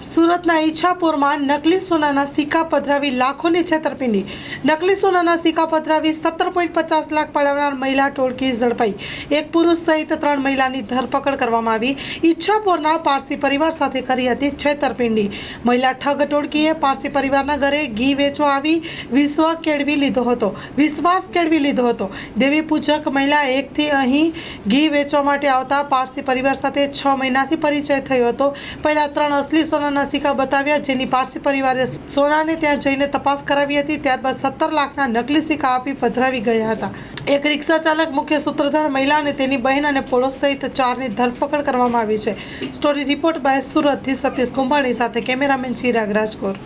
સુરતના ઈચ્છાપુરમાં નકલી સોનાના સિક્કા પધરાવી લાખોની છેતરપિંડી. નકલી સોનાના સિક્કા પધરાવી સત્તર પોઈન્ટ પચાસ લાખ પડાવનાર મહિલા ટોળકી ઝડપાઈ. એક પુરુષ સહિત ત્રણ મહિલાની ધરપકડ કરવામાં આવી. ઈચ્છાપુરના પારસી પરિવાર સાથે કરી હતી છેતરપિંડી. મહિલા ઠગ ટોળકીએ પારસી પરિવારના ઘરે ઘી વેચવા આવી વિશ્વ કેળવી લીધો હતો. વિશ્વાસ કેળવી લીધો હતો. દેવી પૂજક મહિલા એકથી અહીં ઘી વેચવા માટે આવતા પારસી પરિવાર સાથે છ મહિનાથી પરિચય થયો હતો. પહેલાં ત્રણ અસલી સોનાના સિક્કા બતાવ્યા, જેની પારસી પરિવારે સોનાને ત્યાં જઈને તપાસ કરાવી હતી. ત્યારબાદ સત્તર લાખના નકલી સિક્કા આપી પધરાવી ગયા હતા. એક રિક્ષા ચાલક, મુખ્ય સૂત્રધાર મહિલા અને તેની બહેન અને પડોશ સહિત ચારની ધરપકડ કરવામાં આવી છે. સ્ટોરી રિપોર્ટ બાય સુરતથી સતીશ કુંભાણી સાથે કેમેરામેન ચિરાગ રાજકોર.